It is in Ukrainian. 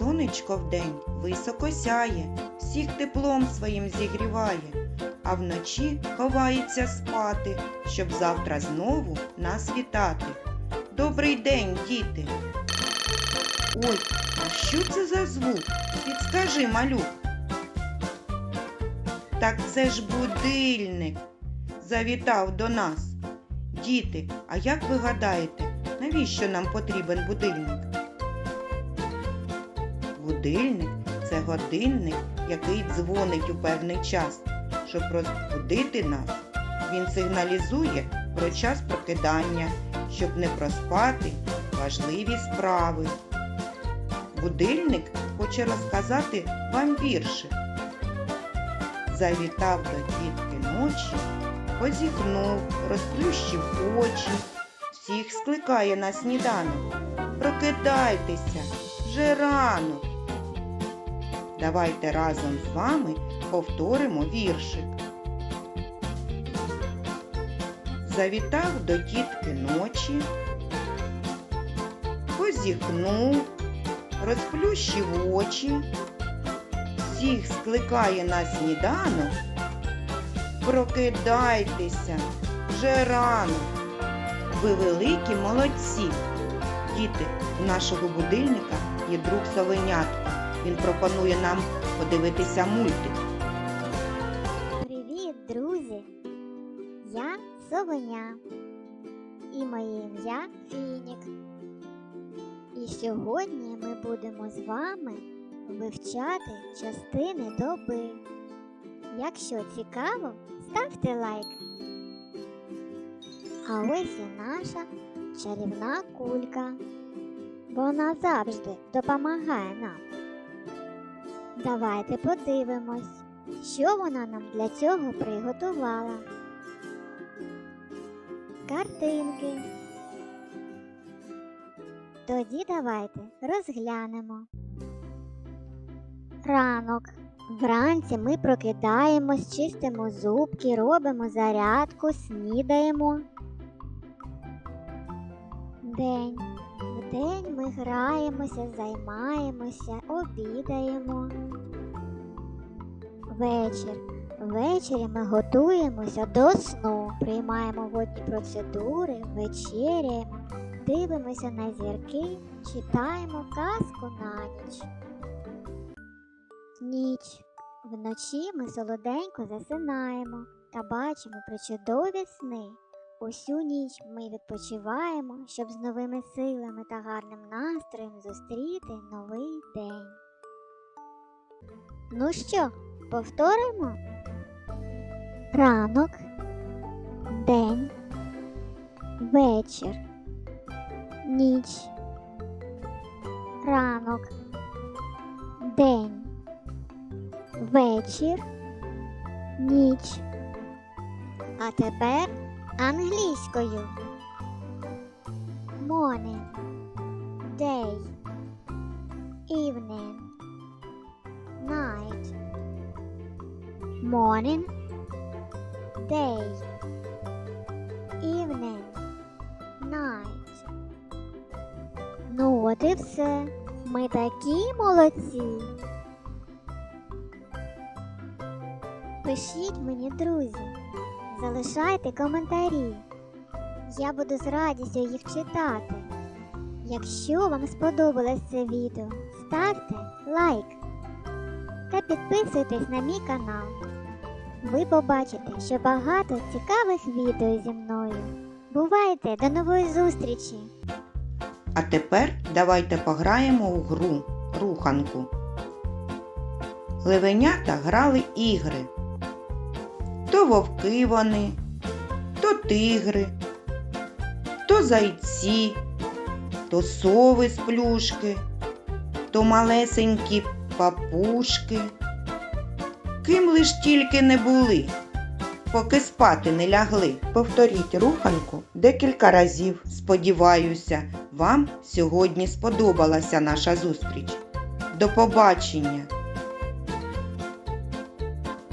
Сонечко вдень високо сяє, всіх теплом своїм зігріває, а вночі ховається спати, щоб завтра знову нас вітати. Добрий день, діти! Ой, а що це за звук? Підскажи, малюк. Так це ж будильник завітав до нас. Діти, а як ви гадаєте, навіщо нам потрібен будильник? Будильник це годинник, який дзвонить у певний час, щоб розбудити нас. Він сигналізує про час прокидання, щоб не проспати важливі справи. Будильник хоче розказати вам віршик. Завітав до тітки ночі, позіхнув, розплющив очі, всіх скликає на сніданок. Прокидайтеся, вже ранок. Давайте разом з вами повторимо віршик. Завітав до тітки ночі, позіхнув, розплющив очі, всіх скликає на сніданок. Прокидайтеся, вже рано. Ви великі молодці. Діти, у нашого будильника є друг совенятко. Він пропонує нам подивитися мультик. Привіт, друзі! Я Совеня і моє ім'я Фінік. І сьогодні ми будемо з вами вивчати частини доби. Якщо цікаво, ставте лайк. А ось і наша чарівна кулька. Вона завжди допомагає нам. Давайте подивимось, що вона нам для цього приготувала. Картинки. Тоді давайте розглянемо. Ранок. Вранці ми прокидаємось, чистимо зубки, робимо зарядку, снідаємо. День. Вдень ми граємося, займаємося, обідаємо. Вечір. Ввечері ми готуємося до сну, приймаємо водні процедури, вечеряємо, дивимося на зірки, читаємо казку на ніч. Ніч. Вночі ми солоденько засинаємо та бачимо причудові сни. Усю ніч ми відпочиваємо, щоб з новими силами та гарним настроєм зустріти новий день. Ну що, повторимо? Ранок, день, вечір, ніч, ранок, день, вечір, ніч. А тепер англійською. Morning, day, evening, night. Morning, day, evening, night. Ну от і все. Ми такі молодці. Пишіть мені, друзі, залишайте коментарі. Я буду з радістю їх читати. Якщо вам сподобалось це відео, ставте лайк та підписуйтесь на мій канал. Ви побачите, що багато цікавих відео зі мною. Бувайте до нової зустрічі! А тепер давайте пограємо у гру руханку. Левенята грали ігри. То вовки вони, то тигри, то зайці, то сови з плюшки, то малесенькі папушки. Ким лиш тільки не були, поки спати не лягли. Повторіть руханку декілька разів. Сподіваюся, вам сьогодні сподобалася наша зустріч. До побачення!